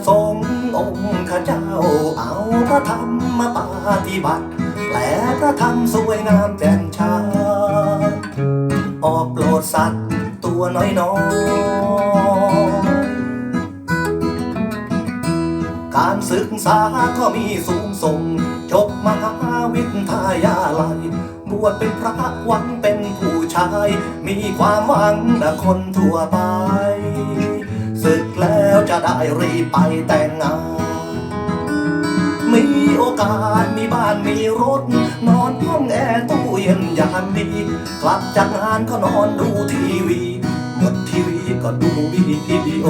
พระสงฆ์องค์ข้าเจ้า เอาพระธรรมมาปฏิบัติแปลพระธรรมสวยงามแจ่มชัดออกโปรดสัตว์ตัวน้อยน้อยการศึกษาก็มีสูงส่ง จบมหาวิทยาลัย บวชเป็นพระหวังเป็นผู้ชาย มีความหวังดังคนทั่วไป จะได้รีบไปแต่งงาน มีโอกาสมีบ้านมีรถ นอนห้องแอร์ตู้เย็นยางดี กลับจากงานก็นอนดูทีวีหมดทีวีก็ดูวิดีโอ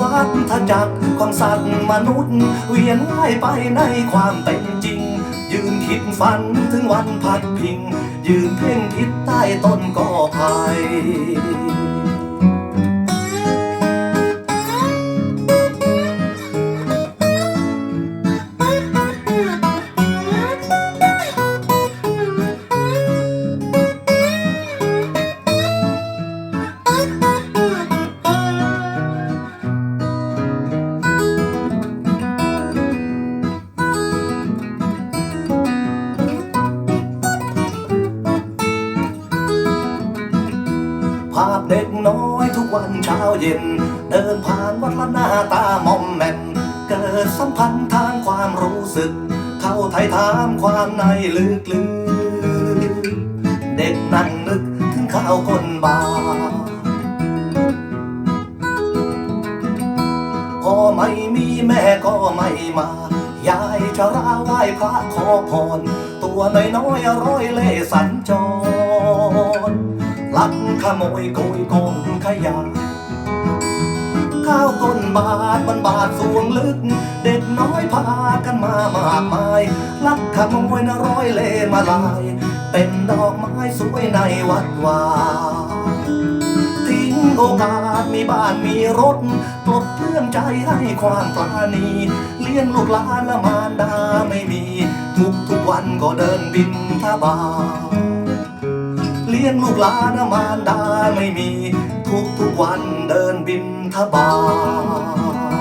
วัฏจักรของสัตว์มนุษย์ เวียนว่ายไปในความเป็นจริง ยืนคิดฝันถึงวันพัดพิง ยืนเพ่งคิดใต้ต้นกอไผ่ ภาพเด็กน้อยทุกวันเช้าเย็น เดินผ่านวัดละหน้าตามอมแมมเกิดสัมพันธ์ทางความรู้สึก เข้าไทยถามความในลึกลึกเด็กนั่งนึกถึงข้าวก้นบาพ่อไม่มีแม่ก็ไม่มายายจะราไหว้พระขอพร ตัวน้อยๆร้อยเล่สัญจร ลักขโมยโกยกองขยะข้าวก้นบาทมันบาทสวงลึก เด็กน้อยพากันมามากมาย ลักขโมยนร้อยเลมาลาย เป็นดอกไม้สวยในวัดวาทิ้งโอกาสมีบ้านมีรถปลดเปลื้องใจให้ความปราณีเลี้ยงลูกหลานละมารดาไม่มี ทุกทุกวันก็เดินบินทบาท ลี้ยงลูกหลานมารดาไม่มี ทุกทุกวันเดินบินทบาท